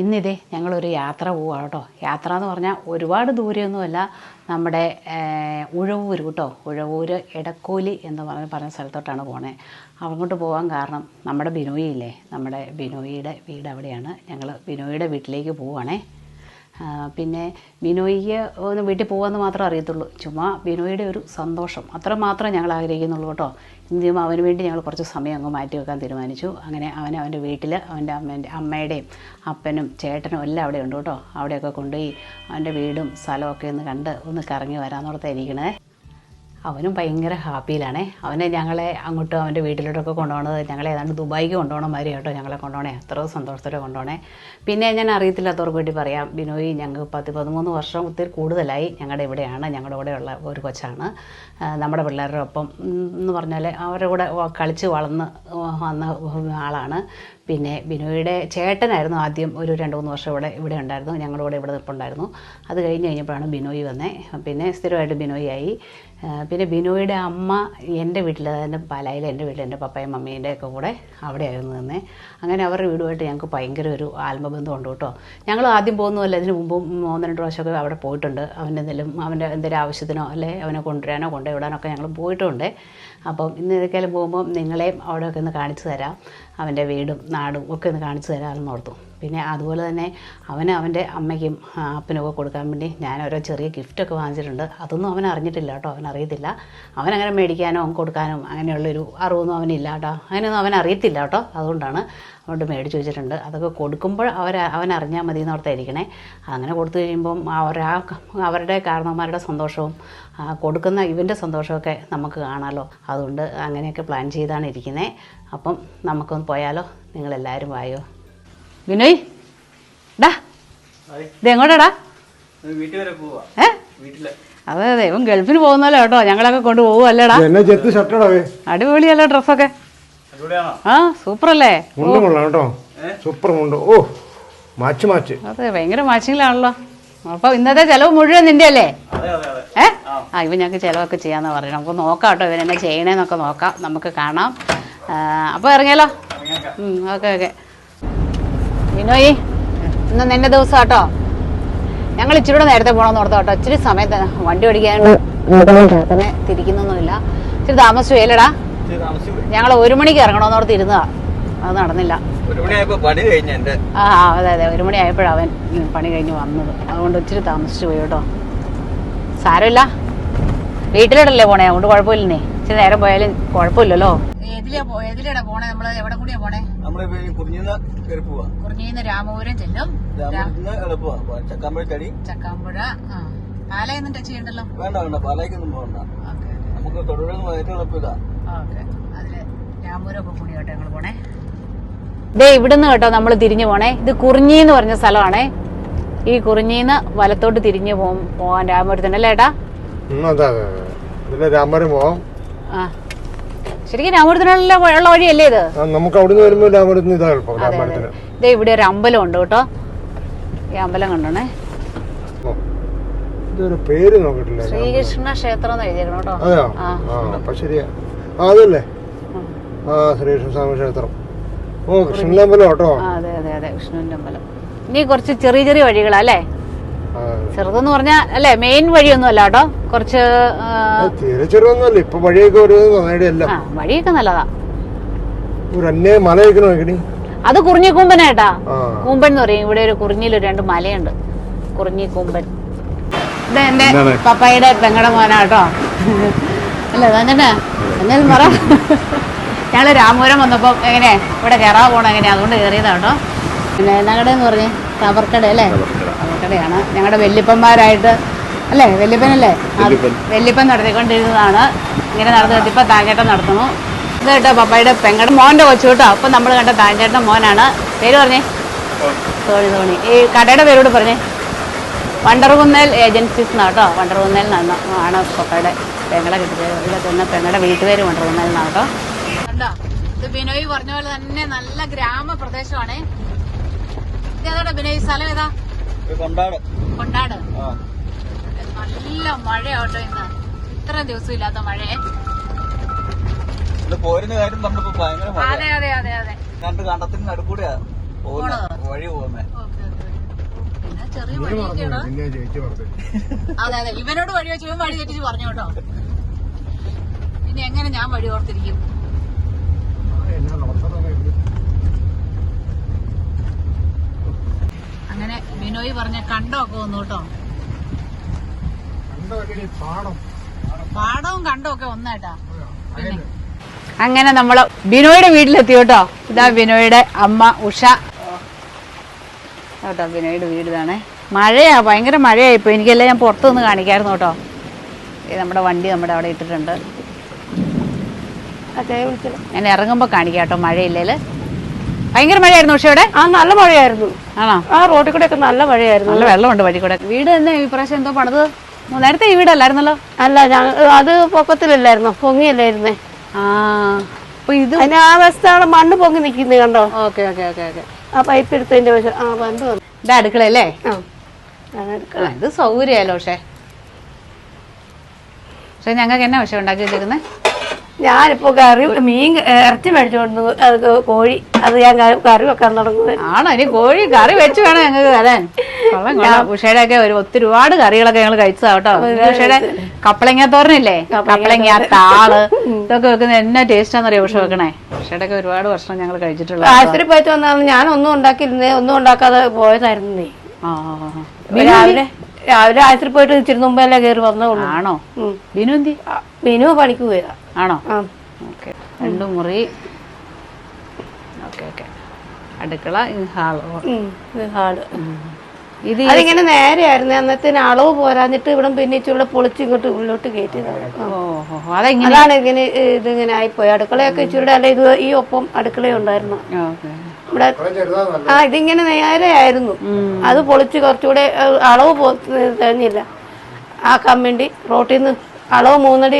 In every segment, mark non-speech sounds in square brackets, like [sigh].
ഇന്നിതേ ഞങ്ങളൊരു യാത്ര പോവുക കേട്ടോ. യാത്ര എന്ന് പറഞ്ഞാൽ ഒരുപാട് ദൂരെയൊന്നുമല്ല നമ്മുടെ ഉഴവൂർ കേട്ടോ. ഉഴവൂർ എടക്കോലി എന്ന് പറഞ്ഞ് പറഞ്ഞ സ്ഥലത്തോട്ടാണ് പോണേ. അങ്ങോട്ട് പോകാൻ കാരണം നമ്മുടെ ബിനോയി ഇല്ലേ നമ്മുടെ ബിനോയിയുടെ വീട് അവിടെയാണ്. ഞങ്ങൾ ബിനോയിയുടെ വീട്ടിലേക്ക് പോവുകയാണേ പിന്നെ ബിനോയിക്ക് ഒന്ന് വീട്ടിൽ പോകാമെന്ന് മാത്രമേ അറിയത്തുള്ളൂ. ചുമ്മാ ബിനോയുടെ ഒരു സന്തോഷം. അത്ര മാത്രമേ ഞങ്ങൾ ആഗ്രഹിക്കുന്നുള്ളൂ കേട്ടോ. ഇന്ത്യയും അവന് വേണ്ടി ഞങ്ങൾ കുറച്ച് സമയം അങ്ങ് മാറ്റി വെക്കാൻ തീരുമാനിച്ചു. അങ്ങനെ അവൻ അവന്റെ വീട്ടിൽ അവന്റെ അമ്മേന്റെ അമ്മയുടെയും അപ്പനും ചേട്ടനും എല്ലാം അവിടെ ഉണ്ട് കേട്ടോ. അവിടെയൊക്കെ കൊണ്ടുപോയി അവന്റെ വീടും സ്ഥലമൊക്കെ ഒന്ന് കണ്ട് ഒന്ന് കറങ്ങി വരാമെന്നോർത്തായിരിക്കണേ അവനും ഭയങ്കര ഹാപ്പിയിലാണേ. അവനെ ഞങ്ങളെ അങ്ങോട്ട് അവന്റെ വീട്ടിലോട്ടൊക്കെ കൊണ്ടുപോകണത് ഞങ്ങളെ ഏതാണ്ട് ദുബായിക്ക് കൊണ്ടുപോകണം മാതിരി കേട്ടോ ഞങ്ങളെ കൊണ്ടുപോകണേ. അത്ര സന്തോഷത്തോടെ കൊണ്ടുപോകണേ. പിന്നെ ഞാൻ അറിയത്തില്ലാത്തവർക്ക് വേണ്ടി പറയാം ബിനോയ് ഞങ്ങൾക്ക് പത്ത് പതിമൂന്ന് വർഷം ഒത്തിരി കൂടുതലായി ഞങ്ങളുടെ ഇവിടെയാണ് ഞങ്ങളുടെ കൂടെയുള്ള ഒരു കൊച്ചാണ്. നമ്മുടെ പിള്ളേരുടെ ഒപ്പം എന്ന് പറഞ്ഞാൽ അവരുടെ കൂടെ കളിച്ച് വളർന്ന് വന്ന ആളാണ്. പിന്നെ ബിനോയുടെ ചേട്ടനായിരുന്നു ആദ്യം ഒരു രണ്ട് മൂന്ന് വർഷം ഇവിടെ ഇവിടെ ഉണ്ടായിരുന്നു ഞങ്ങളുടെ കൂടെ ഇവിടെ നിൽപ്പുണ്ടായിരുന്നു. അത് കഴിഞ്ഞ് കഴിഞ്ഞപ്പോഴാണ് ബിനോയ് വന്നേ. പിന്നെ സ്ഥിരമായിട്ട് ബിനോയ് ആയി. പിന്നെ ബിനോയുടെ അമ്മ എന്റെ വീട്ടിൽ എന്റെ പാലായിൽ എന്റെ വീട്ടിൽ എന്റെ പപ്പയും മമ്മീന്റെ ഒക്കെ കൂടെ അവിടെയായിരുന്നു തന്നെ അങ്ങനെ അവരുടെ വീടുമായിട്ട് ഞങ്ങൾക്ക് ഭയങ്കര ഒരു ആത്മബന്ധമുണ്ട് കേട്ടോ. ഞങ്ങൾ ആദ്യം പോകുന്നതല്ല ഇതിന് മുമ്പും ഒന്ന് രണ്ട് പ്രാവശ്യമൊക്കെ അവിടെ പോയിട്ടുണ്ട്. അവന്റെ എന്തെങ്കിലും അവന്റെ എന്തെങ്കിലും ആവശ്യത്തിനോ അല്ലെ അവനെ കൊണ്ടുവരാനോ കൊണ്ടുവിടാനൊക്കെ ഞങ്ങൾ പോയിട്ടുണ്ട്. അപ്പം ഇന്ന് ഏതൊക്കെയാലും പോകുമ്പോൾ നിങ്ങളെയും അവിടെയൊക്കെ ഒന്ന് കാണിച്ചു തരാം. അവന്റെ വീടും നാടും ഒക്കെ ഒന്ന് കാണിച്ചു തരാമെന്ന് ഓർത്തു. പിന്നെ അതുപോലെ തന്നെ അവന് അവന്റെ അമ്മയ്ക്കും അപ്പനൊക്കെ കൊടുക്കാൻ വേണ്ടി ഞാൻ ഓരോ ചെറിയ ഗിഫ്റ്റൊക്കെ വാങ്ങിച്ചിട്ടുണ്ട്. അതൊന്നും അവൻ അറിഞ്ഞിട്ടില്ല കേട്ടോ. അവൻ അവനങ്ങനെ മേടിക്കാനോ കൊടുക്കാനോ അങ്ങനെയുള്ളൊരു അറിവൊന്നും അവനില്ല കേട്ടോ. അങ്ങനെയൊന്നും അവൻ അറിയത്തില്ല കേട്ടോ. അതുകൊണ്ടാണ് അതുകൊണ്ട് മേടിച്ച് വെച്ചിട്ടുണ്ട്. അതൊക്കെ കൊടുക്കുമ്പോൾ അവർ അവൻ അറിഞ്ഞാൽ മതി എന്നോർത്തായിരിക്കണേ അങ്ങനെ കൊടുത്തു കഴിയുമ്പം അവരാ അവരുടെ കാരണവന്മാരുടെ സന്തോഷവും കൊടുക്കുന്ന ഇവന്റെ സന്തോഷമൊക്കെ നമുക്ക് കാണാമല്ലോ അതുകൊണ്ട് അങ്ങനെയൊക്കെ പ്ലാൻ ചെയ്താണ് ഇരിക്കുന്നത് അപ്പം നമുക്കൊന്ന് പോയാലോ. നിങ്ങളെല്ലാവരും വായോ. വിനോയ് ഡാ. ഇത് എങ്ങോട്ടാടാ? വീട്ടിൽ വരെ പോവാ. ഏ? വീട്ടിൽ. അതെ അതെ ഇവൻ ഗൾഫിന് പോകുന്നല്ലോ കേട്ടോ. ഞങ്ങളൊക്കെ കൊണ്ടുപോകുമല്ലേടാ അടിപൊളിയല്ലോ ഡ്രസ്സൊക്കെ ആ സൂപ്പറല്ലേ? മുണ്ട് കൊള്ളാം കേട്ടോ. സൂപ്പർ മുണ്ട്. ഓ മാച്ച് മാച്ച്. അതെ ഭയങ്കര മാച്ചിങ്ങിലാണല്ലോ. അപ്പോൾ ഇന്നത്തെ ചെലവ് മുഴുവൻ നിന്റെ അല്ലേ അതെ അതെ അതെ. ഏ? ആ. ഇവ ഞങ്ങൾക്ക് ചെലവൊക്കെ ചെയ്യാന്ന് പറയണം നമുക്ക് നോക്കാം കേട്ടോ ഇവൻ എന്നെ ചെയ്യണേന്നൊക്കെ നോക്കാം. നമുക്ക് കാണാം. അപ്പോൾ ഇറങ്ങിയല്ലോ? Okay okay. വിനോയ് ഇന്ന് നിന്റെ ദിവസം കേട്ടോ. ഞങ്ങൾ ഇച്ചിരി കൂടെ നേരത്തെ പോകണമെന്ന് ഓർത്തോ കേട്ടോ. ഇച്ചിരി സമയത്ത് വണ്ടി ഓടിക്കാനായിട്ട് തന്നെ തിരിക്കുന്നൊന്നുമില്ല. ഇച്ചിരി താമസിച്ചു ഏലടാ. ഞങ്ങൾ ഒരു മണിക്ക് ഇറങ്ങണമെന്ന് ഓർത്ത് ഇരുന്നതാ. അത് നടന്നില്ല. ആ അതെ അതെ ഒരു മണി ആയപ്പോഴാണ് അവൻ പണി കഴിഞ്ഞ് വന്നത്. അതുകൊണ്ട് ഒത്തിരി താമസിച്ചു പോയി കേട്ടോ. സാരമില്ല. വീട്ടിലോട്ടല്ലേ പോണേ? അതുകൊണ്ട് കുഴപ്പമില്ലേ ഇച്ചിരി നേരം പോയാലും കുഴപ്പമില്ലല്ലോ. ഏതിലാ ഏതിലാ പോണേ? നമ്മൾ എവിടെ കൂടിയാ കുറിഞ്ഞിന്ന് രാമപുരം ചെല്ലും. ചക്കാമ്പുഴ ആ. പാലയൊന്നും ടച്ച് ചെയ്യണ്ടല്ലോ? വേണ്ട വേണ്ട. പാലയ്ക്കൊന്നും പോകണ്ട. നമുക്ക് തൊടുപുഴ ഏറ്റവും എളുപ്പമില്ല ഓക്കെ. അതിൽ രാമപുരം ഒക്കെ കൂടി കേട്ടോ ഞങ്ങൾ പോണേ. ദേ ഇവിടുന്ന് കേട്ടോ നമ്മൾ തിരിഞ്ഞു പോണേ. ഇത് കുറിഞ്ഞി എന്ന് പറഞ്ഞ സ്ഥലമാണേ. ഈ കുറിഞ്ഞിന്ന് വലത്തോട്ട് തിരിഞ്ഞു പോകും പോകാൻ രാമപുരത്തിന് അല്ലേ ഏട്ടാ? രാമപുരം പോവാം. ആ. ശരിക്കും രാമപുരത്തിനുള്ള ഉള്ള വഴിയല്ലേ ഇത്? നമുക്ക് അവിടുന്ന് വരുമ്പോൾ രാമപുരത്തിന് ഇതാ എളുപ്പം രാമപുരത്തിന്. ദേ ഇവിടെ ഒരു അമ്പലം ഉണ്ട് കേട്ടോ. ഈ അമ്പലം കണ്ടോണേ. ഇതൊരു പേര് നോക്കിട്ടില്ല ശ്രീകൃഷ്ണ ക്ഷേത്രം എന്ന് എഴുതിയേക്കണം കേട്ടോ. അതെയോ? ആ. അപ്പൊ ശരിയാ. ആ അതല്ലേ? ആ ശ്രീകൃഷ്ണ സ്വാമി ക്ഷേത്രം. ഓ കൃഷ്ണനമ്പലം കേട്ടോ ആ അതെ അതെ അതെ വിഷ്ണുവിന്റെ അമ്പലം ഇനി കുറച്ച് ചെറിയ ചെറിയ വഴികളാ അല്ലേ? ആ, ചെറുതെന്ന് പറഞ്ഞാൽ അല്ലേ മെയിൻ വഴിയൊന്നും അല്ല കേട്ടോ. കുറച്ച് ആ, അത് തീരെ ചെറുതൊന്നുമല്ല. ഇപ്പൊ വഴിയൊക്കെ ഒരു നന്നായിട്ടല്ല. ആ വഴിയൊക്കെ നല്ലതാ. ഒരു നോക്കണി അത് കുറിഞ്ഞി കൂമ്പനായിട്ടാ ആ. കൂമ്പൻ എന്ന് പറയും. ഇവിടെ ഒരു കുറിഞ്ഞിയിൽ രണ്ട് മലയുണ്ട്. കുറിഞ്ഞി കൂമ്പൻ. ഇത് എന്റെ എന്താണ്? പപ്പായുടെ പെങ്ങടെ മോനാട്ടോ അല്ല തന്നെ എന്നാലും പറ. ഞങ്ങൾ രാമപുരം വന്നപ്പോൾ എങ്ങനെ? ഇവിടെ കയറാൻ പോകണം എങ്ങനെയാ? അതുകൊണ്ട് കേറിയതാട്ടോ കേട്ടോ. പിന്നെ ഞങ്ങളുടെ എന്ന് പറഞ്ഞ്? കവർക്കട അല്ലേ? കവർക്കടയാണ് ഞങ്ങളുടെ വല്യപ്പന്മാരായിട്ട് അല്ലേ? വല്യപ്പനല്ലേ? വല്യപ്പൻ. നടത്തിക്കൊണ്ടിരുന്നതാണ്. ഇങ്ങനെ നടന്നു ഇപ്പൊ താങ്കേട്ടം നടത്തുന്നു. ഇത് കേട്ടോ പപ്പായുടെ പെങ്ങടെ മോന്റെ കൊച്ചു കേട്ടോ. അപ്പൊ നമ്മൾ കണ്ട താങ്കേട്ടൻ മോനാണ്. പേര് പറഞ്ഞേ? തോണി തോണി ഈ കടയുടെ പേരോട് പറഞ്ഞേ? വണ്ടർകുന്നേൽ ഏജൻസീസ് എന്നാണ് കേട്ടോ. വണ്ടർകുന്നേൽ നിന്നാണ് ആണ് പപ്പയുടെ പെങ്ങളെ കിട്ടിയത്. ഇവിടെ തന്നെ പെങ്ങളുടെ വീട്ടുപേര് വണ്ടർകുന്നേൽ നിന്നാണ് കേട്ടോ. കണ്ടോ? ഇത് ബിനോയ് പറഞ്ഞ പോലെ തന്നെ നല്ല ഗ്രാമപ്രദേശമാണേ ഇതേതാ ബിനോയ്? സ്ഥലം ഏതാ? കൊണ്ടാട്. കൊണ്ടാട്. ആ. നല്ല മഴയാട്ടോ ഇന്ന്. ഇത്ര ദിവസം ഇല്ലാത്ത മഴയെ പോരുന്ന കാര്യം നമ്മളിപ്പോ ഭയങ്കര അതെ അതെ അതെ അതെ. രണ്ട് കണ്ടത്തിന് നടുക്കൂടെയാ പോകുന്നത് പോണത്. വഴി വഴി പോകുന്നേ. ഓക്കെ ഓക്കെ പിന്നെ ചെറിയ അതെ അതെ. ഇവനോട് വഴി വെച്ച് ഇവൻ വഴി തെറ്റിച്ച് പറഞ്ഞു കേട്ടോ. പിന്നെ എങ്ങനെ ഞാൻ വഴി ഓർത്തിരിക്കും ആ, എന്നാ നടത്തണമേ ഇത്? അങ്ങനെ ബിനോയ് പറഞ്ഞ കണ്ടമൊക്കെ വന്നു കേട്ടോ. പാടവും കണ്ടവും ഒക്കെ ഒന്നായിട്ടാ അങ്ങനെ നമ്മൾ ബിനോയുടെ വീട്ടിലെത്തി കേട്ടോ. ഇതാ ബിനോയുടെ അമ്മ ഉഷ. കേട്ടോ ബിനോയുടെ വീട് മഴയാ ഭയങ്കര മഴയായി ഇപ്പൊ. എനിക്കെല്ലാം ഞാൻ പുറത്തുനിന്ന് കാണിക്കായിരുന്നു കേട്ടോ. നമ്മുടെ വണ്ടി നമ്മുടെ അവിടെ ഇട്ടിട്ടുണ്ട്. ഞാൻ ഇറങ്ങുമ്പോൾ കാണിക്കാം കേട്ടോ മഴയില്ലേൽ. ഭയങ്കര മഴയായിരുന്നു പക്ഷെ ഇവിടെ? ആ നല്ല മഴയായിരുന്നു. ആണോ? ആ റോഡിൽ കൂടെ ഒക്കെ നല്ല മഴയായിരുന്നു. നല്ല വെള്ളമുണ്ട് വഴി കൂടെ. വീട് തന്നെ ഈ പ്രാവശ്യം എന്തോ പണിത്? നേരത്തെ ഈ വീടല്ലായിരുന്നല്ലോ? അല്ല അത് പൊക്കത്തിലല്ലായിരുന്നു പൊങ്ങിയല്ലായിരുന്നേ ആ അപ്പൊ ഇത് അതിന് ആ വശത്താണ് മണ്ണ് പൊങ്ങി നിൽക്കുന്നത് കണ്ടോ? Okay okay okay okay. ആ പൈപ്പ് എടുത്തതിന്റെ വശം. ആ പണ്ട് വന്നു. ഇത് അടുക്കളല്ലേ ഇത് സൗകര്യമല്ലോ പക്ഷേ പക്ഷെ ഞങ്ങൾക്ക് എന്നാ പക്ഷെ ഉണ്ടാക്കി വെച്ചേക്കുന്നത് ഞാനിപ്പോ കറി മീൻ ഇറച്ചി മേടിച്ചോണ്ട് അത് കോഴി അത് ഞാൻ കറി വെക്കാൻ തുടങ്ങുന്നത് ആണോ? ഇനി കോഴി കറി വെച്ച് വേണം ഞങ്ങൾക്ക് തരാൻ. ഉഷയുടെ ഒക്കെ ഒരു ഒത്തിരി ഒരുപാട് കറികളൊക്കെ ഞങ്ങൾ കഴിച്ചതാ കേട്ടോ. ഉഷയുടെ കപ്പളങ്ങ തോരനില്ലേ? കപ്പളങ്ങ താൾ ഇതൊക്കെ വെക്കുന്ന എന്നാ ടേസ്റ്റാന്നറിയോ ഉഷ വെക്കണേ? ഉഷയുടെ ഒക്കെ ഒരുപാട് ഭക്ഷണം ഞങ്ങൾ കഴിച്ചിട്ടുള്ളത് ആശുപത്രി പോയിട്ട് വന്നാണ് ഞാൻ ഒന്നും ഉണ്ടാക്കിയിരുന്നേ ഒന്നും ഉണ്ടാക്കാതെ പോയതായിരുന്നേ. ആ. രാവിലെ? രാവിലെ ആശുപത്രി പോയിട്ട് ഇച്ചിരി മുമ്പല്ലേ കയറി വന്നോളൂ ആണോ. ബിനു എന്തി? ബിനു പണിക്ക് പോയതാ. ആണോ? ഓക്കെ. രണ്ട് മുറി. Okay okay. അടുക്കള ഹാൾ. ഇത് ഹാൾ. ഇത് അതിങ്ങനെ നേരെയായിരുന്നു. അന്നത്തെ അളവ് പോരാഞ്ഞിട്ട് ഇവിടെ പിന്നെ ഇവിടെ പൊളിച്ച് ഇങ്ങോട്ട് ഉള്ളിലോട്ട് കയറ്റിയതാണ്. അതാണ് ഇങ്ങനെ ഇതിങ്ങനെ ആയിപ്പോയി. അടുക്കളയൊക്കെ ഇച്ചിരി അല്ല ഇത് ഈ ഒപ്പം അടുക്കളയുണ്ടായിരുന്നു ഉണ്ടായിരുന്നു. ഇവിടെ ആ ഇതിങ്ങനെ നേരെയായിരുന്നു. അത് പൊളിച്ച് കുറച്ചുകൂടെ അളവ് തെളിഞ്ഞില്ല. ആക്കാൻ വേണ്ടി റോട്ടിൽ നിന്ന് അളവ് മൂന്നടി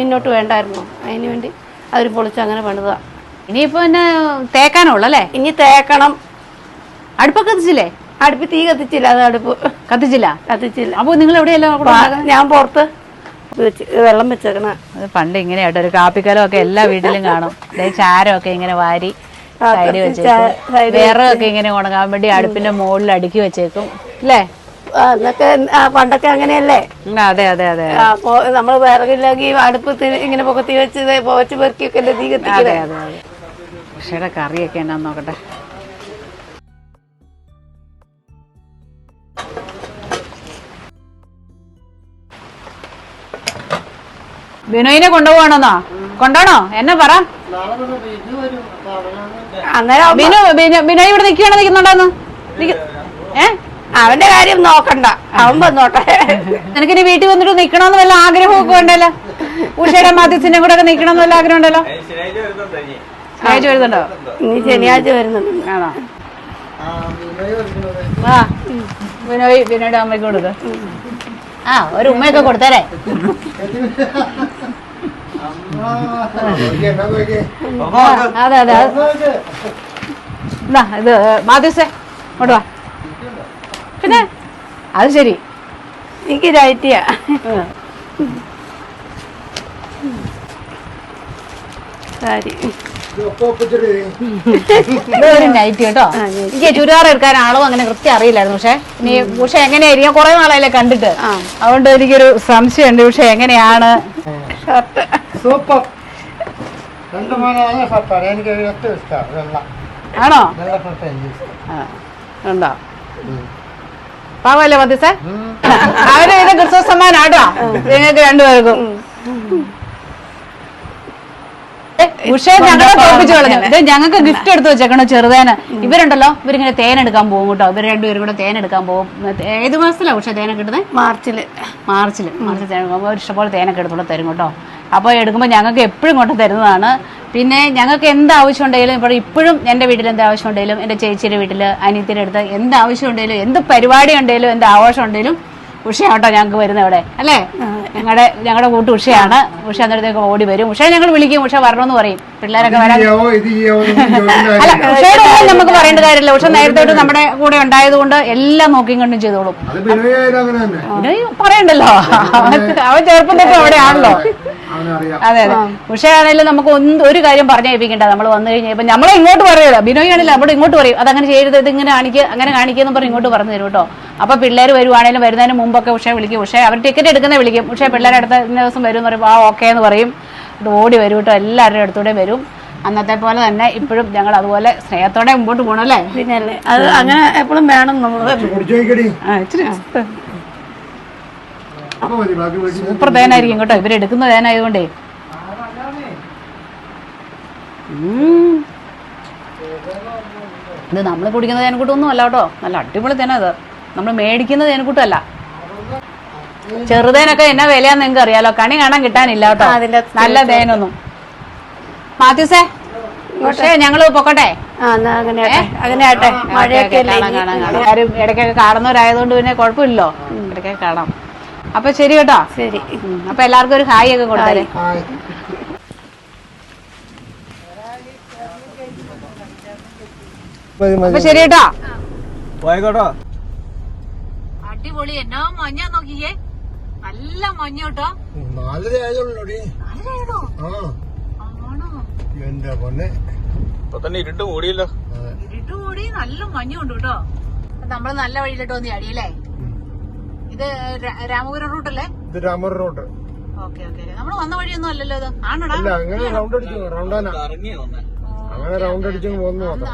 ഇന്നോട്ട് വേണ്ടായിരുന്നു. അതിന് വേണ്ടി അവർ പൊളിച്ച് അങ്ങനെ പണിതാ. ഇനിയിപ്പോ എന്നെ തേക്കാനുള്ളൂ അല്ലേ? ഇനി തേക്കണം. അടുപ്പൊക്കെ കത്തിച്ചില്ലേ? അടുപ്പ് തീ കത്തിച്ചില്ല അത് അടുപ്പ്. കത്തിച്ചില്ല? കത്തിച്ചില്ല. അപ്പൊ നിങ്ങൾ എവിടെയല്ലോ ഞാൻ പുറത്ത് വെള്ളം വെച്ചേക്കണ. പണ്ട് ഇങ്ങനെയാട്ടോ ഒരു കാപ്പിക്കലം ഒക്കെ എല്ലാ വീട്ടിലും കാണും. ചാരമൊക്കെ ഇങ്ങനെ വാരി സൈഡിൽ വെച്ചേക്കും. വിറകൊക്കെ ഇങ്ങനെ ഉണങ്ങാൻ വേണ്ടി അടുപ്പിന്റെ മുകളിൽ അടുക്കി വെച്ചേക്കും. അല്ലേ? ആ, പണ്ടൊക്കെ അങ്ങനെയല്ലേ? അതെ അതെ അതെ. നമ്മൾ പോ- നമ്മൾ വിറകില്ലെങ്കിൽ അടുപ്പ് തി- ഇങ്ങനെ പൊക്കത്തി വെച്ച് ദേ പോച്ച് പെറുക്കിയൊക്കെ അല്ലേ തീ കത്തിക്കണേ? ഉഷയുടെ കറിയൊക്കെ എന്നാന്ന് നോക്കട്ടെ. ബിനോയിനെ കൊണ്ടുപോകണമെന്നോ കൊണ്ടോണോ? എന്നെ പറ. ബിനു- ബിനോയ് ഇവിടെ നിൽക്കുകയാണോ നിൽക്കുന്നുണ്ടോന്ന് ഏ? അവന്റെ കാര്യം നോക്കണ്ട. അവൻ വന്നോട്ടെ. നിനക്ക് ഇനി വീട്ടിൽ വന്നിട്ട് നിക്കണമെന്ന് വല്ല ആഗ്രഹമൊക്കെ ഉണ്ടല്ലോ? ഉഷയുടെ മാധ്യസിനെ കൂടെ ഒക്കെ നിക്കണമെന്ന് വല്ല ആഗ്രഹം ഉണ്ടല്ലോ? ശനിയാഴ്ച വരുന്നുണ്ട് ഇനി. ഇനി ശനിയാഴ്ച വരുന്നുണ്ട്. ആണോ? ആ ബിനോയ് ബിനോയുടെ അമ്മയ്ക്ക് കൊടുക്ക. ആ ഒരു ഉമ്മയൊക്കെ കൊടുത്തരേ. അതെ അതെ. അത് ഇത് മാധ്യസേ ഇങ്ങോട്ട് വാ. പിന്നെ? അത് ശരി. എനിക്ക് ഡയറ്റിയാ സാരി. നൈറ്റ് കേട്ടോ. എനിക്ക് ചുരിദാർ എടുക്കാൻ ആളോ അങ്ങനെ കൃത്യം അറിയില്ലായിരുന്നു. പക്ഷെ നീ ഉഷ എങ്ങനെയായിരിക്കും? കൊറേ കുറെ നാളായില്ലേ കണ്ടിട്ട്. ആ. അതുകൊണ്ട് എനിക്കൊരു സംശയമുണ്ട്. ഉഷ എങ്ങനെയാണ്? ഷർട്ട്. സൂപ്പർ രണ്ടു മോനായ ഷർട്ടാണ് എനിക്ക് ഏറ്റവും ഇഷ്ടമാണ് വെള്ള. ആണോ? വെള്ള ഷർട്ട് എനിക്ക് ഇഷ്ടം. ആ, ഉണ്ടോ? പാവല്ലേ മധ്യസേ അവർ ഇത് ക്രിസ്മസ് സമ്മാനാട്ടോ നിങ്ങൾക്ക് രണ്ടുപേർക്കും. ഉഷയെ ഞങ്ങളെ തോൽപ്പിച്ചു കളഞ്ഞു. ഇത് ഞങ്ങൾക്ക് ഗിഫ്റ്റ് എടുത്ത് വെച്ചേക്കണോ ചെറുതേന്. ഇവരുണ്ടല്ലോ ഇവരിങ്ങനെ തേൻ എടുക്കാൻ പോകും കേട്ടോ. ഇവർ രണ്ടുപേരും കൂടെ തേൻ എടുക്കാൻ പോകും. ഏത് മാസത്തിലാണ് ഉഷ തേനൊക്കെ കിട്ടുന്നത് മാർച്ചിൽ. മാർച്ചിൽ മാർച്ചിൽ തേൻ ഇഷ്ടംപോലെ തേനൊക്കെ എടുത്തോളം തരും കേട്ടോ. അപ്പോൾ എടുക്കുമ്പോൾ ഞങ്ങൾക്ക് എപ്പോഴും കൊണ്ട് തരുന്നതാണ്. പിന്നെ ഞങ്ങൾക്ക് എന്ത് ആവശ്യം ഉണ്ടെങ്കിലും ഇപ്പോൾ ഇപ്പോഴും എന്റെ വീട്ടിൽ എന്ത് ആവശ്യം ഉണ്ടെങ്കിലും എന്റെ ചേച്ചിയുടെ വീട്ടിൽ അനിയത്തിന്റെ അടുത്ത് എന്ത് ആവശ്യം ഉണ്ടെങ്കിലും എന്ത് പരിപാടി ഉണ്ടെങ്കിലും എന്ത് ആഘോഷം ഉണ്ടെങ്കിലും ഉഷയാട്ടോ ഞങ്ങൾക്ക് വരുന്നത് ഇവിടെ അല്ലേ? ഞങ്ങളുടെ ഞങ്ങളുടെ കൂട്ട് ഉഷയാണ്. ഉഷ അന്നേരത്തേക്ക് ഓടി വരും. ഉഷ ഞങ്ങൾ വിളിക്കും. ഉഷ വരണമെന്ന് പറയും. പിള്ളേരൊക്കെ വരാം [laughs] അല്ല. ഉഷയുടെ നമുക്ക് പറയേണ്ട കാര്യമില്ല. ഉഷ നേരത്തെ നമ്മുടെ കൂടെ ഉണ്ടായതുകൊണ്ട് എല്ലാം നോക്കിയും കണ്ടും ചെയ്തോളും പറയണ്ടല്ലോ? അവൻ- ചെറുപ്പം തൊട്ട് അവിടെയാണല്ലോ. അവനറിയാം. അതെ അതെ. ഉഷയാണെങ്കിലും നമുക്ക് ഒന്നും ഒരു കാര്യം പറഞ്ഞു പറഞ്ഞേൽപ്പിക്കണ്ട നമ്മൾ വന്നു കഴിഞ്ഞാൽ ഇപ്പൊ നമ്മളെ ഇങ്ങോട്ട് പറയുക ബിനോയ് ആണെങ്കിലും അവിടെ ഇങ്ങോട്ട് പറയും. അതങ്ങനെ ചെയ്യരുത് ഇത് ഇങ്ങനെ കാണിക്കുക അങ്ങനെ കാണിക്കുക എന്ന് പറഞ്ഞ് ഇങ്ങോട്ട് പറഞ്ഞു തരും കേട്ടോ. അപ്പൊ പിള്ളേർ വരുവാണെങ്കിലും വരുന്നതിന് മുമ്പൊക്കെ ഉഷയെ വിളിക്കും. പക്ഷേ അവർ ടിക്കറ്റ് എടുക്കുന്ന വിളിക്കും. പക്ഷേ പിള്ളേരെ അടുത്ത ഇന്ന ദിവസം വരും എന്ന് പറയുമ്പോൾ ആ ഓക്കെ എന്ന് പറയും. ഓടി വരും കേട്ടോ. എല്ലാവരുടെ അടുത്തൂടെ വരും. അന്നത്തെ പോലെ തന്നെ ഇപ്പോഴും ഞങ്ങൾ അതുപോലെ സ്നേഹത്തോടെ മുമ്പോട്ട് പോകണം അല്ലേ? പിന്നല്ലേ. അത് അങ്ങനെ എപ്പോഴും വേണം നമ്മൾ സൂപ്പർ തേനായിരിക്കും കേട്ടോ. ഇവരെടുക്കുന്ന തേനായതുകൊണ്ടേ. ഇത് നമ്മൾ കുടിക്കുന്ന തേൻകൂട്ടൊന്നും അല്ല കേട്ടോ. നല്ല അടിപൊളി തേനാ ഇത്. നമ്മൾ മേടിക്കുന്നത് തേൻകൂട്ടല്ല. ചെറുതേനൊക്കെ എന്നാ വിലയാന്ന് നിങ്ങൾക്ക് അറിയാലോ. കണി കാണാൻ കിട്ടാനില്ല കേട്ടോ. നല്ല തേനൊന്നും. മാത്യൂസേ പക്ഷേ ഞങ്ങൾ പൊക്കോട്ടെ? ആ അങ്ങനെ ആട്ടെ. അങ്ങനെ ആട്ടെ. മഴയൊക്കെ ആരും ഇടയ്ക്കൊക്കെ കാണുന്നവരായതുകൊണ്ട് പിന്നെ കുഴപ്പമില്ലല്ലോ. ഇടയ്ക്കൊക്കെ കാണാം. അപ്പൊ ശരി കേട്ടോ. ശരി. അപ്പൊ എല്ലാവർക്കും ഒരു ഹായ് ഒക്കെ കൊടുത്താലേ അപ്പൊ ശരി കേട്ടോ. പോയിക്കോട്ടോ. അടിപൊളി. എന്നാ മഞ്ഞ നോക്കിയേ നല്ല മഞ്ഞ കേട്ടോ. നാലര ആയതുള്ളൂടി. ആ. ആണോ? എന്റെ പൊന്നെ. ഇപ്പൊ തന്നെ ഇരുട്ട് കൂടിയല്ലോ ഇരുട്ട് കൂടി നല്ല മഞ്ഞുണ്ട് കേട്ടോ. നമ്മൾ നല്ല വഴിയിലോ നീ അടിയല്ലേ. ഇത് രാമപുരം റൂട്ടല്ലേ ഇത് രാമപുരം റൂട്ട് ഓക്കെ ഓക്കെ നമ്മൾ വന്ന വഴിയൊന്നും അല്ലല്ലോ ഇത്. ആണോടാ? അങ്ങനെ റൗണ്ട് അടിച്ചു വന്നേ അങ്ങനെ റൗണ്ട് അടിച്ചു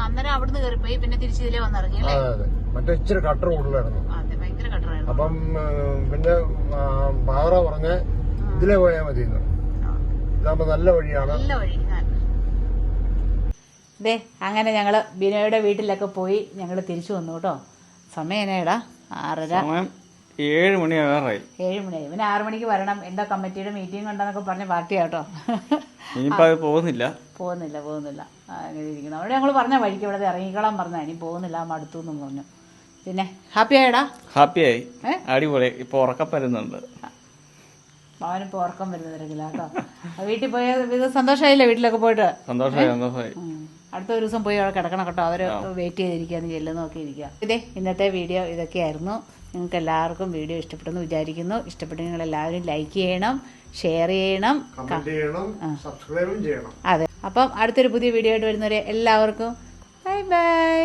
അന്നേരം അവിടുന്ന് കയറിപ്പോയി പിന്നെ തിരിച്ചു ഇതിലേ വന്നിറങ്ങി അല്ലേ? മറ്റേ ഇച്ചിരി കട്ടർ കൂടുതലായിരുന്നു. അപ്പം പിന്നെ പാറ പറഞ്ഞ് ഇതിലെ പോയാൽ മതി ഇതാകുമ്പോ നല്ല വഴിയാണ്. ദേ അങ്ങനെ ഞങ്ങൾ ബിനോയുടെ വീട്ടിലൊക്കെ പോയി ഞങ്ങൾ തിരിച്ചു വന്നു കേട്ടോ. സമയം എന്നാടാ ആറര. ഏഴ് ഏഴ് മണി ഇവന് ആറു മണിക്ക് വരണം. എന്താ കമ്മിറ്റിയുടെ മീറ്റിംഗ് ഉണ്ടെന്നൊക്കെ പറഞ്ഞ പാർട്ടിയാ കേട്ടോ. ഇനിയിപ്പോ അത് പോകുന്നില്ല. പോകുന്നില്ല പോകുന്നില്ല. അങ്ങനെ ഇരിക്കുന്നു. അവിടെ ഞങ്ങൾ പറഞ്ഞ വഴിക്ക് ഇവിടെ ഇറങ്ങിക്കോളാൻ പറഞ്ഞ ഇനി പോകുന്നില്ല മടുത്തു എന്നും പറഞ്ഞു. പിന്നെ ഹാപ്പി ആയടാ. ഹാപ്പി ആയി. അടിപൊളി. ഇപ്പൊ ഉറക്കം വരുന്നുണ്ട്. അവനിപ്പോ ഉറക്കം വരുന്നില്ലാട്ടോ തിരക്കില്ല കേട്ടോ. ആ, വീട്ടിൽ പോയ ഇത് സന്തോഷമായില്ലേ വീട്ടിലൊക്കെ പോയിട്ട്? സന്തോഷമായി സന്തോഷമായി. അടുത്ത ഒരു ദിവസം പോയി അവിടെ കിടക്കണം കേട്ടോ. അവർ വെയിറ്റ് ചെയ്തിരിക്കുകയെന്ന് ചെല്ലുന്ന നോക്കി ഇരിക്കുക ഇതേ ഇന്നത്തെ വീഡിയോ ഇതൊക്കെയായിരുന്നു. നിങ്ങൾക്ക് എല്ലാവർക്കും വീഡിയോ ഇഷ്ടപ്പെട്ടെന്ന് വിചാരിക്കുന്നു. ഇഷ്ടപ്പെട്ടെങ്കിൽ നിങ്ങൾ എല്ലാവരും ലൈക്ക് ചെയ്യണം ഷെയർ ചെയ്യണം കമന്റ് ചെയ്യണം സബ്സ്ക്രൈബും ചെയ്യണം. അതെ. അപ്പം അടുത്തൊരു പുതിയ വീഡിയോ ആയിട്ട് വരുന്നവരെ എല്ലാവർക്കും ബൈ ബൈ